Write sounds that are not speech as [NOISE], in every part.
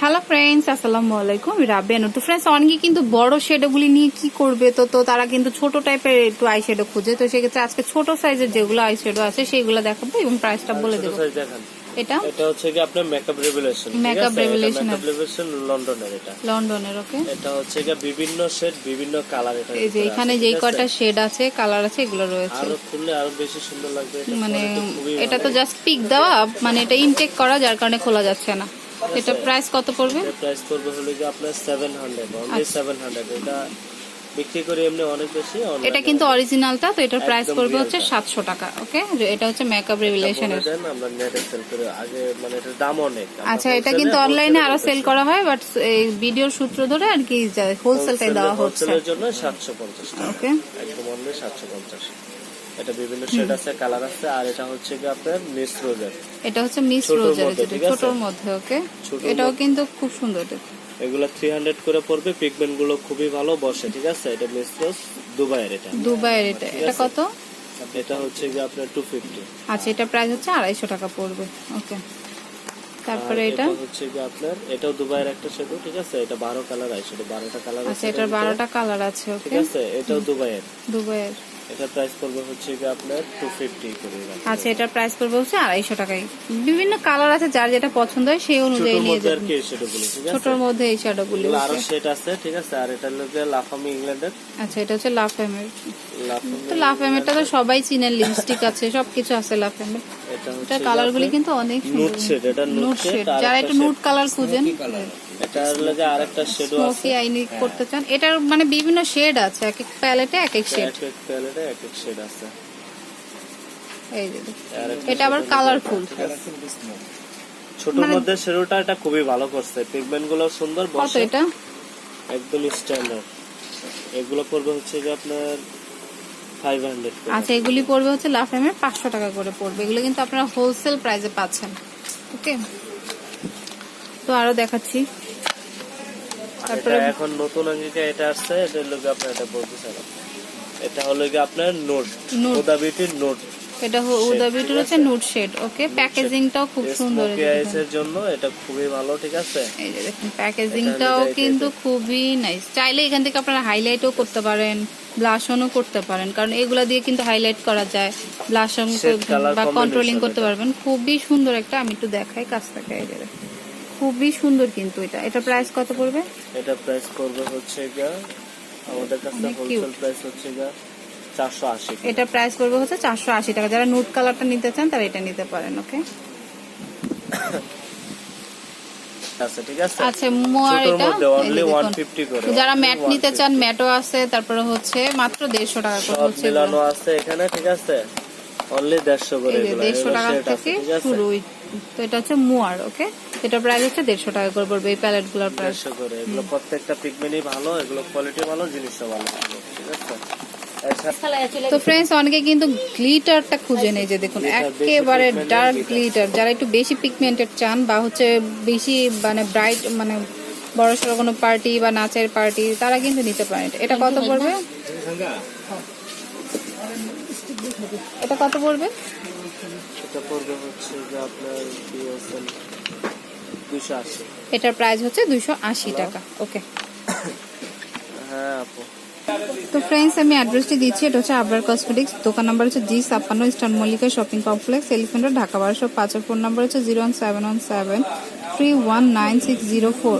Hello friends আসসালামু আলাইকুম তো ফ্রেন্ডস অনেকে কিন্তু বড় শেডোগুলি নিয়ে কি করবে? তো তো তারা কিন্তু ছোট টাইপের একটু আই শেডো খুঁজে। তো সেক্ষেত্রে আজকে ছোট সাইজের যেগুলো আই শেডো আছে সেইগুলো দেখাবো এবং প্রাইসটা বলে দেবো। এটা? এটা হচ্ছে কি আপনার Makeup Revolution Makeup Revolution Makeup Revolution লন্ডনের এটা। লন্ডনের ওকে এটা হচ্ছে কি বিভিন্ন শেড বিভিন্ন কালার এটা এই যে এখানে যেই কটা শেড আছে? কালার আছে এগুলো রয়েছে। আরও খুললে আরও বেশি সুন্দর লাগবে মানে এটা তো জাস্ট পিক দেওয়া মানে এটা ইনটেক করা যার কারণে খোলা যাচ্ছে না। এটা প্রাইস কত পড়বে? প্রাইস পড়বে হলো কি আপনার 700 অনলি আচ্ছা। 700 এটা বিক্রি করি এমনি অনেক বেশি এটা কিন্তু অরিজিনালটা তো এটার প্রাইস পড়বে হচ্ছে টা। সাতশো টাকা ওকে এটা হচ্ছে মেকআপ রেভুলেশনের আমরা নেটে সেল করে আগে মানে এটার দাম অনেক। আচ্ছা এটা কিন্তু অনলাইনে আরও সেল করা হয় বাট এই ভিডিওর সূত্র ধরে আর কি হোলসেলটাই দেওয়া হচ্ছে। হোলসেলের জন্য 750 টাকা। ওকে একদম অনলি 750 এটা বিভিন্ন শেড আছে কালার আছে আর এটা হচ্ছে কি আপনার মিস রোজের এটা হচ্ছে মিস ছোটোর রোজের মধ্যে, ছোটর মধ্যে ওকে এটাও কিন্তু খুব সুন্দর এটা। এগুলো 300 করে পড়বে পিগমেন্টগুলো খুবই ভালো বসে ঠিক আছে? এটা মিস রোজ দুবাইয়ের এটা। দুবাইয়ের এটা। এটা কত? এটা হচ্ছে কি আপনার 250 আচ্ছা এটা প্রাইস হচ্ছে আড়াইশো টাকা পড়বে ওকে তারপরে এটা? হচ্ছে কি আপনার এটাও দুবাইয়ের একটা শ্যাডো ঠিক আছে? এটা 12 কালার আছে এটা 12টা কালার আছে আচ্ছা এটার বারোটা কালার আছে ঠিক আছে? এটাও দুবাইয়ের। দুবাইয়ের। এটা প্রাইস পড়বে হচ্ছে কি আপনার 250 করে। আচ্ছা এটা প্রাইস পড়বে হচ্ছে 250 টাকায়। বিভিন্ন কালার আছে যার যেটা পছন্দ হয় সেই অনুযায়ী ছোটর নিয়ে মধ্যে আর যাবেন। কি শ্যাডো গুলো ঠিক আছে? ছোটর মধ্যে এই শ্যাডোগুলি গুলো আরও সেট আছে ঠিক আছে? আর এটা হলো যে লাফামি ইংল্যান্ডের আচ্ছা এটা হচ্ছে লাফেমের লাফামি তো লাফেমেরটা তো সবাই চিনেন লিপস্টিক আছে সবকিছু আছে লাফেমের এটা হচ্ছে কালার গুলি কিন্তু অনেক নুট শেড এটা নুট শেড যারা একটু নুট কালার খুঁজেন এটা লাগে আরেকটা শেডও আছে। স্মোকি আইনি করতে চান এটার মানে বিভিন্ন শেড আছে এক এক প্যালেটে এক এক শেড এক এক প্যালেটে এক এক শেড আছে। এই যে এটা আবার কালারফুল ছোট মানে- মধ্যে শেডোটা এটা খুবই ভালো করছে। পিগমেন্টগুলো সুন্দর কত বসে এটা? একদম স্ট্যান্ডার্ড এগুলো করবে হচ্ছে যে আপনার 500 করে আচ্ছা এগুলি পড়বে হচ্ছে পাঁচশো টাকা করে পড়বে। এগুলো কিন্তু আপনারা হোলসেল প্রাইসে পাচ্ছেন। ওকে? তো আরও দেখাচ্ছি। তারপরে এখন নতুন এটা আসছে এটা আপনার এটা বলতে এটা হলো গিয়ে আপনার নোট Note। ওদা বিউটির নোট। এটা উদাবিটুর হচ্ছে? নুট শেড ওকে? প্যাকেজিংটাও খুব সুন্দর। এর জন্য এটা খুবই ভালো ঠিক আছে? এই যে দেখুন প্যাকেজিংটাও কিন্তু খুবই নাইস চাইলে এখান থেকে আপনারা হাইলাইটও করতে পারেন। ব্লাশনও করতে পারেন। কারণ এগুলা দিয়ে কিন্তু হাইলাইট করা যায়। ব্লাশন বা কন্ট্রোলিং করতে পারবেন। খুবই সুন্দর একটা আমি একটু দেখাই কাছ থেকে এই খুবই সুন্দর কিন্তু এটা। এটা প্রাইস কত পড়বে? এটা প্রাইস করবে হচ্ছে গিয়া আমাদের কাছে হোলসেল প্রাইস হচ্ছে গিয়া চারশো আশি এটা প্রাইস পড়বে হচ্ছে চারশো আশি টাকা। যারা নুট কালারটা নিতে চান তারা এটা নিতে পারেন ওকে [COUGHS] আছে ঠিক আছে? আচ্ছা মোয়ার এটা? মধ্যে এই যে only দেখুন। 150 করে, যারা ম্যাট নিতে চান ম্যাটও আছে তারপরে হচ্ছে মাত্র টাকা করে হচ্ছে মিলানো আছে এখানে ঠিক আছে? অনলি দেড়শো করে এগুলো দেড়শো এগুলো টাকা থেকে শুরু। তো এটা হচ্ছে মুয়ার ওকে? এটা প্রাইস হচ্ছে দেড়শো টাকা করে পড়বে এই প্যালেট প্রাইস। দেড়শো করে এগুলো প্রত্যেকটা ভালো এগুলো কোয়ালিটি ভালো জিনিসটা ভালো। তো ফ্রেন্ডস অনেকে কিন্তু গ্লিটারটা খুঁজে নেই যে দেখুন একেবারে ডার্ক গ্লিটার যারা একটু বেশি পিগমেন্টেড চান বা হচ্ছে বেশি মানে ব্রাইট মানে বড় সড়ো কোনো পার্টি বা নাচের পার্টি তারা কিন্তু নিতে পারেন। এটা। এটা কত পড়বে? এটা কত পড়বে? এটা পড়বে হচ্ছে যে আপনার বিএসএল দুশো আশি। এটার প্রাইস হচ্ছে দুইশো আশি টাকা। ওকে হ্যাঁ আপু। তো ফ্রেন্ডস আমি অ্যাড্রেসটি দিচ্ছি। এটা হচ্ছে আবরার কসমেটিক্স দোকান নাম্বার হচ্ছে জি ছাপ্পান্ন Eastern Mallika shopping complex Elephant Dhaka বারোশো পাঁচের ফোন নাম্বার হচ্ছে zero one seven one seven three one nine six zero four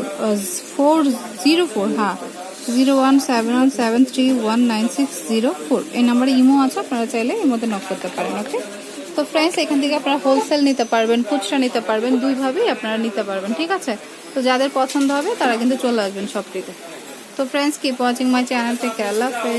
four zero four হ্যাঁ zero one seven one seven three one nine six zero four এই নাম্বারে imo আছে, আপনারা চাইলে মধ্যে নক করতে পারেন ওকে তো ফ্রেন্ডস এখান থেকে আপনারা হোলসেল নিতে পারবেন, খুচরা নিতে পারবেন, দুইভাবেই আপনারা নিতে পারবেন, ঠিক আছে? তো যাদের পছন্দ হবে, তারা কিন্তু চলে আসবেন সবটিতে तो friends keep watching my channel take care